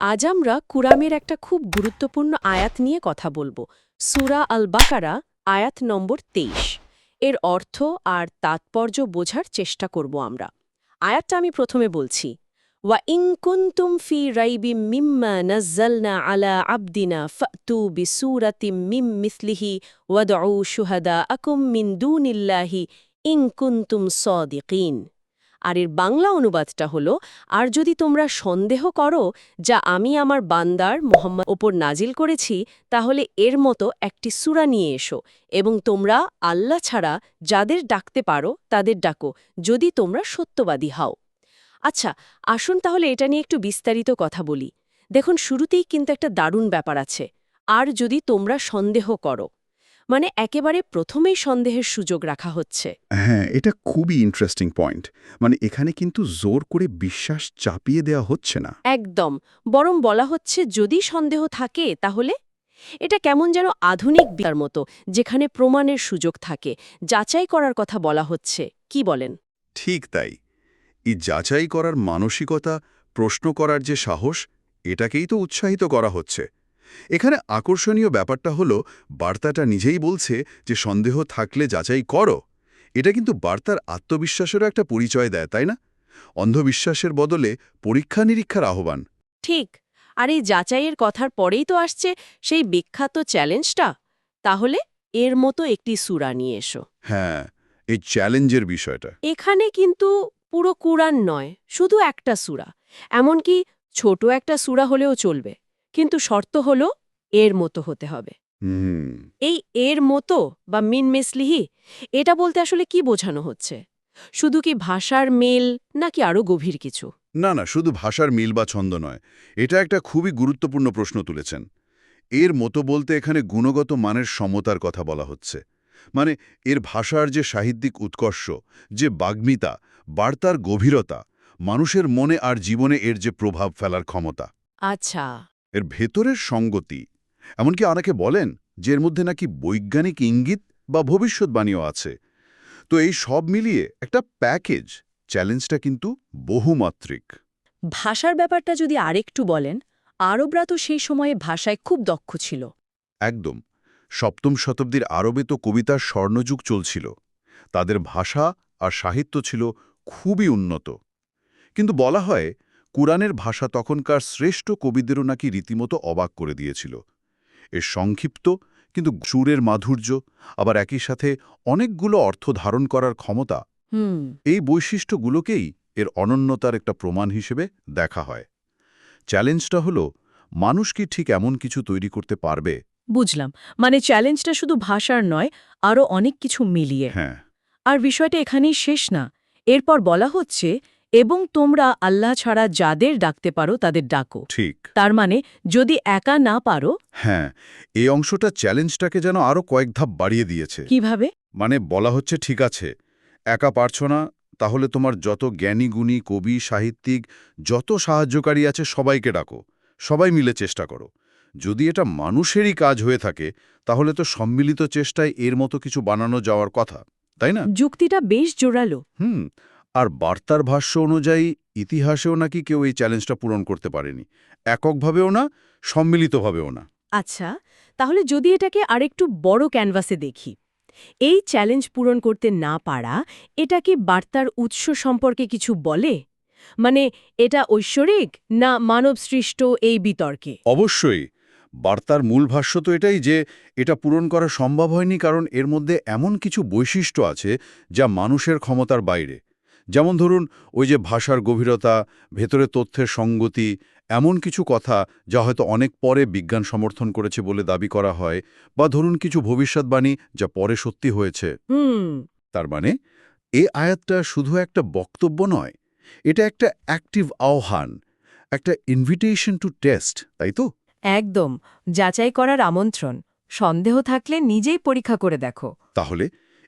আজ আমরা কুরামের একটা খুব গুরুত্বপূর্ণ আয়াত নিয়ে কথা বলব। সুরা আল বাকারা আয়াত নম্বর তেইশ। এর অর্থ আর তাৎপর্য বোঝার চেষ্টা করব আমরা। আয়াতটা আমি প্রথমে বলছি। ওয়া ইন কুনতুম ফি রাইবি মিম্মা নাজ্জালনা আলা আবদিনা ফাতু বিসুরাতিম মিম মিসলিহি ওয়াদউ শুহাদা আকুম মিন দুনিল্লাহি ইন কুনতুম সাদিকিন। আর এর বাংলা অনুবাদটা হলো, আর যদি তোমরা সন্দেহ করো যা আমি আমার বান্দার মোহাম্মদ ওপর নাজিল করেছি, তাহলে এর মতো একটি সুরা নিয়ে এসো এবং তোমরা আল্লাহ ছাড়া যাদের ডাকতে পারো তাদের ডাকো, যদি তোমরা সত্যবাদী হও। আচ্ছা আসুন তাহলে এটা নিয়ে একটু বিস্তারিত কথা বলি। দেখুন, শুরুতেই কিন্তু একটা দারুণ ব্যাপার আছে। আর যদি তোমরা সন্দেহ করো। মানে একেবারে প্রথমেই সন্দেহের সুযোগ রাখা হচ্ছে। হ্যাঁ এটা খুবই ইন্টারেস্টিং পয়েন্ট মানে এখানে কিন্তু জোর করে বিশ্বাস চাপিয়ে দেওয়া হচ্ছে না। একদম। বরং বলা হচ্ছে যদি সন্দেহ থাকে তাহলে এটা কেমন যেন আধুনিক বিয়ার মতো যেখানে প্রমাণের সুযোগ থাকে। যাচাই করার কথা বলা হচ্ছে। কি বলেন? ঠিক তাই। এই যাচাই করার মানসিকতা প্রশ্ন করার যে সাহস এটাকেই তো উৎসাহিত করা হচ্ছে। এখানে আকর্ষণীয় ব্যাপারটা হলো বার্তাটা নিজেই বলছে যে সন্দেহ থাকলে যাচাই করো। এটা কিন্তু বার্তার আত্মবিশ্বাসেরও একটা পরিচয় দেয় তাই না? অন্ধবিশ্বাসের বদলে পরীক্ষা নিরীক্ষার আহ্বান। ঠিক। আর এই যাচাইয়ের কথার পরেই তো আসছে সেই বিখ্যাত চ্যালেঞ্জটা। তাহলে এর মতো একটি সুরা নিয়ে এসো। হ্যাঁ এই চ্যালেঞ্জের বিষয়টা। এখানে কিন্তু পুরো কুরআন নয় শুধু একটা সুরা। এমনকি ছোট একটা সুরা হলেও চলবে। কিন্তু শর্ত হলো এর মতো হতে হবে। হুম। এই এর মতো বা মিন মেসলিহি এটা বলতে আসলে কি বোঝানো হচ্ছে? শুধু কি ভাষার মেল নাকি আরও গভীর কিছু? না না শুধু ভাষার মিল বা ছন্দ নয় এটা একটা খুবই গুরুত্বপূর্ণ প্রশ্ন তুলেছেন। এর মতো বলতে এখানে গুণগত মানের সমতার কথা বলা হচ্ছে। মানে এর ভাষার যে সাহিত্যিক উৎকর্ষ যে বাগ্মিতা বার্তার গভীরতা মানুষের মনে আর জীবনে এর যে প্রভাব ফেলার ক্ষমতা। আচ্ছা। এর ভেতরের সঙ্গতি। এমনকি অনেকে বলেন যে এর মধ্যে নাকি বৈজ্ঞানিক ইঙ্গিত বা ভবিষ্যৎবাণীও আছে। তো এই সব মিলিয়ে একটা প্যাকেজ চ্যালেঞ্জটা কিন্তু বহুমাত্রিক। ভাষার ব্যাপারটা যদি আরেকটু বলেন আরবরা তো সেই সময়ে ভাষায় খুব দক্ষ ছিল। একদম। সপ্তম শতাব্দীর আরবে তো কবিতার স্বর্ণযুগ চলছিল। তাদের ভাষা আর সাহিত্য ছিল খুবই উন্নত। কিন্তু বলা হয় কুরআনের ভাষা তখনকার শ্রেষ্ঠ কবিদেরও নাকি রীতিমতো অবাক করে দিয়েছিল। এর সংক্ষিপ্ত কিন্তু সুরের মাধুর্য আবার একই সাথে অনেকগুলো অর্থ ধারণ করার ক্ষমতা হুম। এই বৈশিষ্ট্যগুলোকেই এর অনন্যতার একটা প্রমাণ হিসেবে দেখা হয়। চ্যালেঞ্জটা হলো মানুষ কি ঠিক এমন কিছু তৈরি করতে পারবে? বুঝলাম। মানে চ্যালেঞ্জটা শুধু ভাষার নয় আরও অনেক কিছু মিলিয়ে। হ্যাঁ। আর বিষয়টা এখানেই শেষ না। এরপর বলা হচ্ছে এবং তোমরা আল্লাহ ছাড়া যাদের ডাকতে পারো তাদের ডাকো। ঠিক। তার মানে যদি একা না পারো হ্যাঁ এই অংশটা চ্যালেঞ্জটাকে যেন আরও কয়েক ধাপ বাড়িয়ে দিয়েছে। কীভাবে? মানে বলা হচ্ছে ঠিক আছে একা পারছ না তাহলে তোমার যত জ্ঞানী গুণী কবি সাহিত্যিক যত সাহায্যকারী আছে সবাইকে ডাকো। সবাই মিলে চেষ্টা করো। যদি এটা মানুষেরই কাজ হয়ে থাকে তাহলে তো সম্মিলিত চেষ্টায় এর মতো কিছু বানানো যাওয়ার কথা তাই না? যুক্তিটা বেশ জোরালো। হুম আর বার্তার ভাষ্য অনুযায়ী ইতিহাসেও নাকি কেউ এই চ্যালেঞ্জটা পূরণ করতে পারেনি। এককভাবেও না সম্মিলিতভাবেও না। আচ্ছা তাহলে যদি এটাকে আরেকটু বড় ক্যানভাসে দেখি। এই চ্যালেঞ্জ পূরণ করতে না পারা এটা কি বার্তার উৎস সম্পর্কে কিছু বলে? মানে এটা ঐশ্বরিক না মানবসৃষ্ট এই বিতর্কে? অবশ্যই বার্তার মূল ভাষ্য তো এটাই যে এটা পূরণ করা সম্ভব হয়নি কারণ এর মধ্যে এমন কিছু বৈশিষ্ট্য আছে যা মানুষের ক্ষমতার বাইরে। যেমন ধরুন ওই যে ভাষার গভীরতা ভেতরে তথ্যের সঙ্গতি এমন কিছু কথা যা হয়তো অনেক পরে বিজ্ঞান সমর্থন করেছে বলে দাবি করা হয় বা ধরুন কিছু ভবিষ্যৎবাণী যা পরে সত্যি হয়েছে। হুম। তার মানে এ আয়াতটা শুধু একটা বক্তব্য নয় এটা একটা অ্যাক্টিভ আহ্বান একটা ইনভিটেশন টু টেস্ট তাই তো? একদম যাচাই করার আমন্ত্রণ সন্দেহ থাকলে নিজেই পরীক্ষা করে দেখো। তাহলে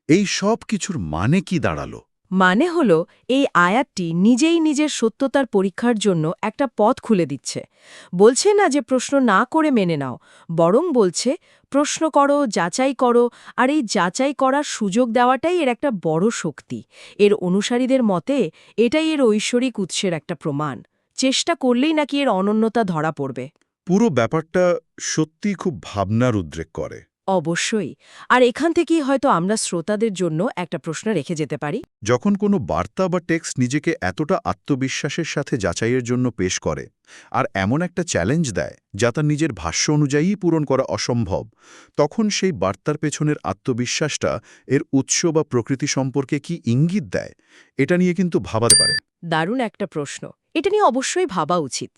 এই সব কিছুর মানে কি দাঁড়াল? মানে হল, এই আয়াতটি নিজেই নিজের সত্যতার পরীক্ষার জন্য একটা পথ খুলে দিচ্ছে। বলছে না যে প্রশ্ন না করে মেনে নাও, বরং বলছে, প্রশ্ন করো, যাচাই করো, আর এই যাচাই করার সুযোগ দেওয়াটাই এর একটা বড় শক্তি। এর অনুসারীদের মতে, এটাই এর ঐশ্বরিক উৎসের একটা প্রমাণ। চেষ্টা করলেই নাকি এর অনন্যতা ধরা পড়বে। পুরো ব্যাপারটা সত্যি খুব ভাবনার উদ্রেক করে। অবশ্যই। আর এখান থেকেই হয়তো আমরা শ্রোতাদের জন্য একটা প্রশ্ন রেখে যেতে পারি। যখন কোনো বার্তা বা টেক্সট নিজেকে এতটা আত্মবিশ্বাসের সাথে যাচাইয়ের জন্য পেশ করে আর এমন একটা চ্যালেঞ্জ দেয় যা তার নিজের ভাষ্য অনুযায়ী পূরণ করা অসম্ভব তখন সেই বার্তার পেছনের আত্মবিশ্বাসটা এর উৎস বা প্রকৃতি সম্পর্কে কি ইঙ্গিত দেয় এটা নিয়ে কিন্তু ভাবাতে পারে। দারুণ একটা প্রশ্ন। এটা নিয়ে অবশ্যই ভাবা উচিত।